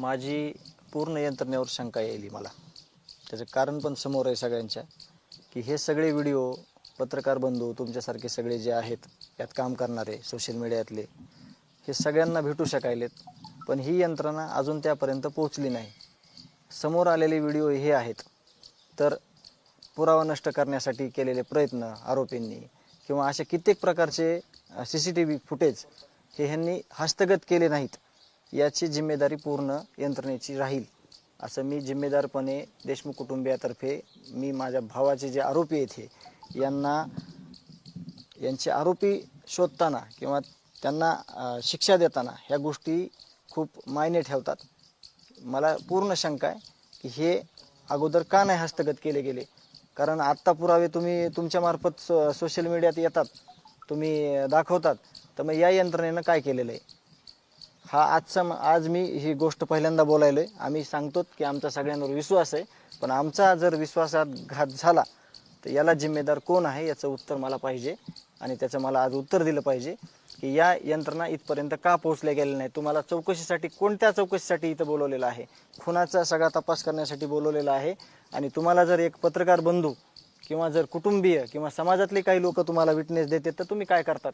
माझी पूर्ण यंत्रणेवर शंका येईल मला. त्याचं कारण पण समोर आहे सगळ्यांच्या की हे सगळे व्हिडिओ पत्रकार बंधू तुमच्यासारखे सगळे जे आहेत यात काम करणारे सोशल मीडियातले हे सगळ्यांना भेटू शकायलेत पण ही यंत्रणा अजून त्यापर्यंत पोहोचली नाही. समोर आलेले व्हिडिओ हे आहेत. तर पुरावा नष्ट करण्यासाठी केलेले प्रयत्न आरोपींनी किंवा अशा कित्येक प्रकारचे C C T V footage हे ह्यांनी हस्तगत केले नाहीत. याची जिम्मेदारी पूर्ण यंत्रणेची राहील असं मी जिम्मेदारपणे देशमुख कुटुंबियातर्फे मी माझ्या भावाचे जे आरोपी आहेत हे यांना यांचे आरोपी शोधताना किंवा त्यांना शिक्षा देताना ह्या गोष्टी खूप मायने ठेवतात. मला पूर्ण शंका आहे की हे अगोदर का नाही हस्तगत केले गेले? कारण आत्ता पुरावे तुम्ही तुमच्यामार्फत सो सोशल मीडियात येतात तुम्ही दाखवतात तर मग या यंत्रणेनं काय केलेलं आहे? हा आजचा आज मी ही गोष्ट पहिल्यांदा बोलायलोय. आम्ही सांगतो की आमचा सगळ्यांवर विश्वास आहे पण आमचा जर विश्वासात घात झाला तर याला जिम्मेदार कोण आहे याचं उत्तर मला पाहिजे आणि त्याचं मला आज उत्तर दिलं पाहिजे की या यंत्रणा इथपर्यंत का पोहोचल्या गेल्या नाही तुम्हाला चौकशीसाठी कोणत्या चौकशीसाठी इथं बोलवलेलं आहे? खुनाचा सगळा तपास करण्यासाठी बोलवलेला आहे आणि तुम्हाला जर एक पत्रकार बंधू किंवा जर कुटुंबीय किंवा समाजातले काही लोक तुम्हाला विटनेस देते तर तुम्ही काय करतात?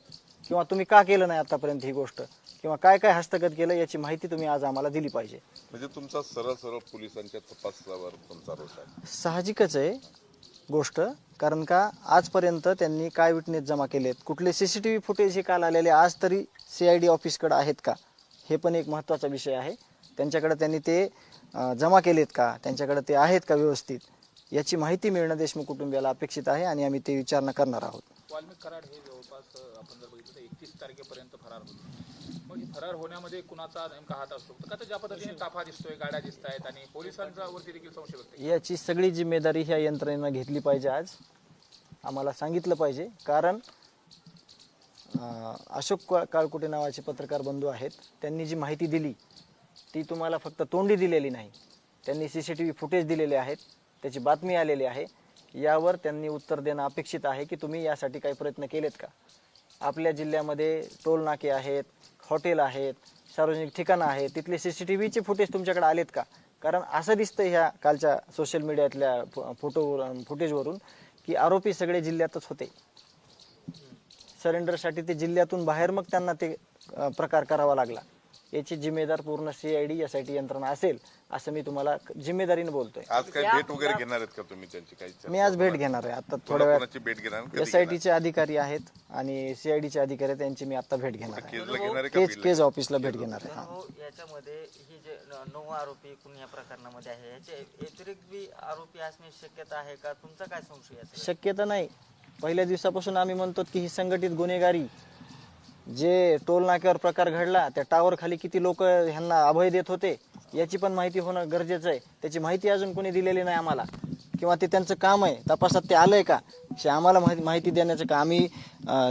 किंवा तुम्ही का केलं नाही आतापर्यंत ही गोष्ट? किंवा काय काय हस्तगत केलं याची माहिती तुम्ही आज आम्हाला दिली पाहिजे. म्हणजे तुमचा सरळ सरळ पोलिसांच्या तपासावर तुमचा रोष आहे. साहजिकच आहे गोष्ट कारण का आजपर्यंत त्यांनी काय विटनेस जमा केलेत? कुठले C C T V footage हे काल आलेले आज तरी सी आय डी ऑफिसकडे आहेत का? हे पण एक महत्त्वाचा विषय आहे. त्यांच्याकडे त्यांनी ते अं, जमा केलेत का? त्यांच्याकडे ते आहेत का व्यवस्थित? याची माहिती मिळणं देशमुख कुटुंबियाला अपेक्षित आहे आणि आम्ही ते विचारणा करणार आहोत. वाल्मिक कराड हे जवळपास आपण जर बघितलं तर एकतीस तारखेपर्यंत फरार होते. मग फरार होण्यामध्ये कुणाचा नेमका हात असतो? तर का तर ज्या पद्धतीने ताफा दिसतोय गाड्या दिसत आहेत आणि पोलिसांचा वरती देखील संशय व्यक्त. याची सगळी जिम्मेदारी ह्या यंत्रणेनं घेतली पाहिजे आज. आम्हाला सांगितलं पाहिजे. कारण अशोक काळकुटे नावाचे पत्रकार बंधू आहेत. त्यांनी जी माहिती दिली ती तुम्हाला फक्त तोंडी दिलेली नाही. त्यांनी C C T V footage दिलेले आहेत. त्याची बातमी आलेली आहे. यावर त्यांनी उत्तर देणं अपेक्षित आहे की तुम्ही यासाठी काही प्रयत्न केलेत का? आपल्या जिल्ह्यामध्ये टोलनाके आहेत हॉटेल आहेत सार्वजनिक ठिकाणं आहेत. तिथले सी सी टी व्हीचे फुटेज तुमच्याकडे आलेत का? कारण असं दिसतं ह्या कालच्या सोशल मीडियातल्या फोटो फुटेजवरून की आरोपी सगळे जिल्ह्यातच होते. सरेंडरसाठी ते जिल्ह्यातून बाहेर मग त्यांना ते प्रकार करावा लागला. याची जिम्मेदार पूर्ण C I D S I T यंत्रणा असेल असं मी तुम्हाला जिम्मेदारीने बोलतोय. आज काही भेट वगैरे घेणार आहेत का तुम्ही त्यांची? काही चर्चा? मी आज भेट घेणार आहे. आता थोड्या वेळात कोणाकोणाची भेट घेणार? आणि कधी एस आय? टीचे अधिकारी आहेत आणि सी आय डीचे अधिकारी आहेत त्यांची मी आता भेट घेणार आहे. केजला घेणार आहे का केज ऑफिसला भेट घेणार आहे हा. याच्यामध्ये ही जे न- नऊ आरोपी एकूण या प्रकरणामध्ये आहे याचे व्यतिरिक्त बी आरोपी असण्याची शक्यता आहे का? तुमचा काय संशय आहे शक्यता नाही. पहिल्या दिवसापासून आम्ही म्हणतो की ही संघटित गुन्हेगारी जे टोल नाक्यावर प्रकार घडला त्या टावर खाली किती लोक ह्यांना अभय देत होते याची पण माहिती होणं गरजेचं आहे. त्याची माहिती अजून कोणी दिलेली नाही आम्हाला. किंवा ते त्यांचं काम आहे तपासात ते आलंय का? हे आम्हाला माहिती माहिती देण्याचं का? आम्ही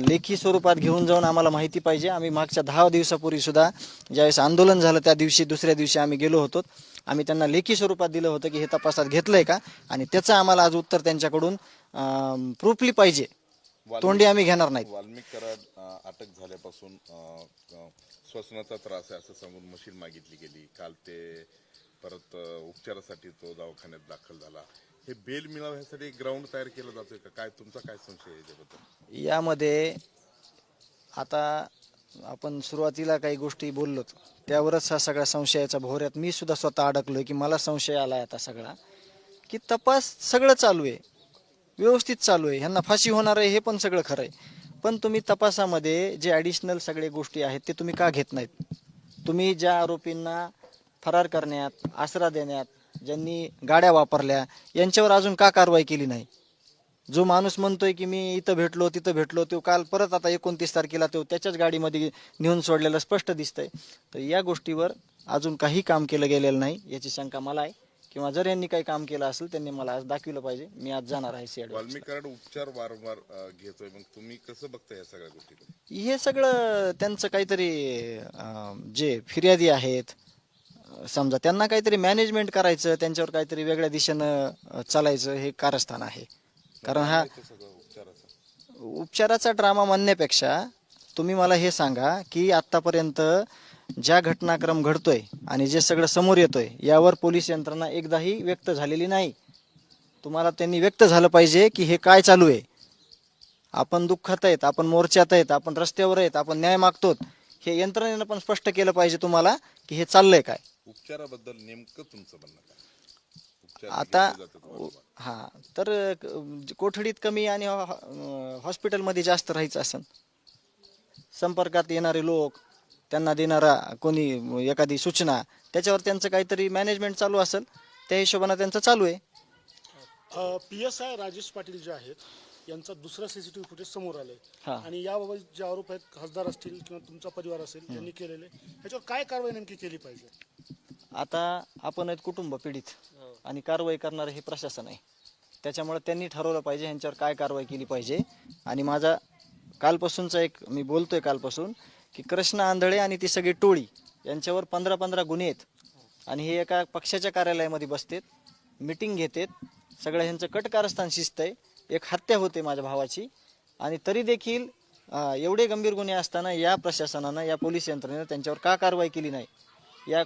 लेखी स्वरूपात घेऊन जाऊन आम्हाला माहिती पाहिजे. आम्ही मागच्या दहा दिवसापूर्वी सुद्धा ज्यावेळेस आंदोलन झालं त्या दिवशी दुसऱ्या दिवशी आम्ही गेलो होतो. आम्ही त्यांना लेखी स्वरूपात दिलं होतं की हे तपासात घेतलंय का? आणि त्याचं आम्हाला आज उत्तर त्यांच्याकडून प्रूफली पाहिजे. तोंडी आम्ही घेणार नाहीत. वाल्मिक कराड अं, अटक झाल्यापासून श्वसनाचा त्रास आहे असं सांगून मशीन मागितली गेली. काल ते परत उपचारासाठी तो दवाखान्यात दाखल झाला. हे बेल मिळावं ह्यासाठी ग्राउंड तयार केलं जातोय का? काय तुमचा काय संशय आहे याच्याबद्दल? यामध्ये आता आपण सुरुवातीला काही गोष्टी बोललोत त्यावरच हा सगळा संशयाचा भोवऱ्यात मी सुद्धा स्वतः अडकलोय की मला संशय आलाय आता सगळा की तपास सगळं चालू आहे. व्यवस्थित चालू आहे. ह्यांना फाशी होणार आहे हे पण सगळं खरं आहे. पण तुम्ही तपासामध्ये जे ॲडिशनल सगळे गोष्टी आहेत ते तुम्ही का घेत नाहीत? तुम्ही ज्या आरोपींना फरार करण्यात आसरा देण्यात ज्यांनी गाड्या वापरल्या यांच्यावर अजून का कारवाई केली नाही? जो माणूस म्हणतोय की मी इथं भेटलो तिथं भेटलो तो काल परत आता एकोणतीस तारखेला तो त्याच्याच गाडीमध्ये नेऊन सोडलेलं स्पष्ट दिसतंय. तर या गोष्टीवर अजून काही काम केलं गेलेलं नाही याची शंका मला आहे. किंवा जर यांनी काही काम केलं असेल त्यांनी मला आज दाखविलं पाहिजे. मी आज जाणार आहे सीआयडी कराड उपचार वारंवार अं, घेतोय. मग तुम्ही कसं बघताय या सगळ्या गोष्टी हे सगळं त्यांचं काहीतरी अं, जे फिर्यादी आहेत अं, समजा त्यांना काहीतरी मॅनेजमेंट करायचं त्यांच्यावर काहीतरी वेगळ्या दिशेनं अं, चालायचं हे कारस्थान आहे. कारण हा सगळं उपचाराचं. उपचाराचा ड्रामा म्हणण्यापेक्षा तुम्ही मला हे सांगा की आत्तापर्यंत ज्या घटनाक्रम घडतोय आणि जे सगळं समोर येतोय यावर पोलीस यंत्रणा एकदाही व्यक्त झालेली नाही. तुम्हाला त्यांनी व्यक्त झालं पाहिजे की हे काय चालू आहे. आपण दुःखात आहेत आपण मोर्चात आहेत आपण रस्त्यावर आहेत आपण न्याय मागतो हे यंत्रणेनं पण स्पष्ट केलं पाहिजे तुम्हाला की हे चाललंय काय. उपचाराबद्दल नेमकं तुमचं म्हणणं काय? आता. हा तर कोठडीत कमी आणि हॉस्पिटलमध्ये जास्त राहायचं असन. संपर्कात येणारे लोक त्यांना देणारा कोणी एखादी सूचना त्याच्यावर त्यांचं काहीतरी मॅनेजमेंट चालू असेल त्या हिशोबानं त्यांचं चालू आहे. P S I Rajesh Patil जे आहेत यांचा दुसरा सीसीटीव्ही फुटेज समोर आले. आणि याबाबत जे आरोप आहेत खासदार असतील किंवा तुमचा परिवार असेल यांनी केलेले. ह्याच्यावर काय कारवाई नेमकी केली पाहिजे? आता आपण आहेत कुटुंब पीडित आणि कारवाई करणारं हे प्रशासन आहे. त्याच्यामुळे त्यांनी ठरवलं पाहिजे ह्यांच्यावर काय कारवाई केली पाहिजे. आणि माझा कालपासूनचा एक मी बोलतोय कालपासून की कृष्ण आंधळे आणि ती सगळी टोळी यांच्यावर पंधरा पंधरा गुन्हे आहेत. आणि हे एका पक्षाच्या कार्यालयामध्ये बसतेत मिटिंग घेतात. सगळं ह्यांचं कट कारस्थान शिस्त आहे. एक हत्या होते माझ्या भावाची. आणि तरी देखील एवढे गंभीर गुन्हे असताना या प्रशासनानं या पोलीस यंत्रणेनं त्यांच्यावर का कारवाई केली नाही? या